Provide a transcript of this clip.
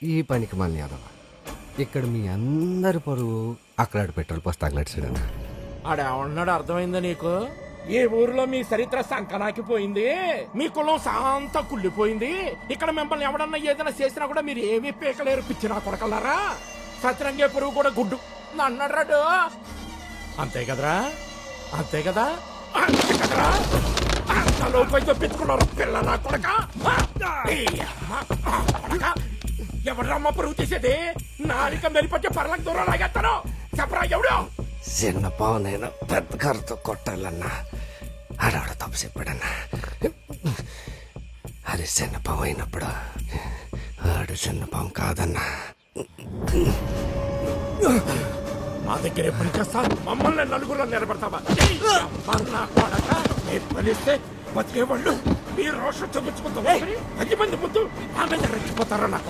ఈ పనికి మన యాదవ ఇక్కడ మీ అందరి పరువు అక్కడ పెట్రోల్ పోస్ట్ తగలట్సాడన్నా ఆడేమన్నాడు అర్థమైందా నీకు? ఏ ఊరిలో మీ చరిత్ర సంకనాకిపోయింది మీ కులం శాంత కుళ్ళిపోయింది. ఇక్కడ మిమ్మల్ని ఎవడన్నా ఏదైనా చేసినా కూడా మీరు ఏమీ పీకలేరు పిచ్చినా కొడకల్లారా సత్రంగే పురుగు కూడా గుడ్డు. అన్నాడు రాడు అంతే కదరా? అంతే కదా? అంతే కదరా? అంతలో పోయి తెప్పించుకున్నారు పిల్ల నా కొడక. ఎవడమ్మ పురుగు తీసేది? నాలిక మెరిపొచ్చే పర్లకు దూరం లాగేస్తాను. చెప్పరా ఎవడు? చిన్న పావునైనా పెద్ద కర్రతో కొట్టాలన్నా. ఆడవాడ తప్పు చెప్పాడన్నా. అది చిన్న పాము అయినప్పుడు ఆడు చిన్న పాము కాదన్నా. మా దగ్గర ఎప్పుడు చేస్తా మమ్మల్ని నలుగురు నిలబడతావా? కొడక? మీరు పలిస్తే బతికేవాళ్ళు? మీరు రోషం చూపించుకుంటావా? పది మంది ముందు ఆమె రెచ్చిపోతారా నా కొడక?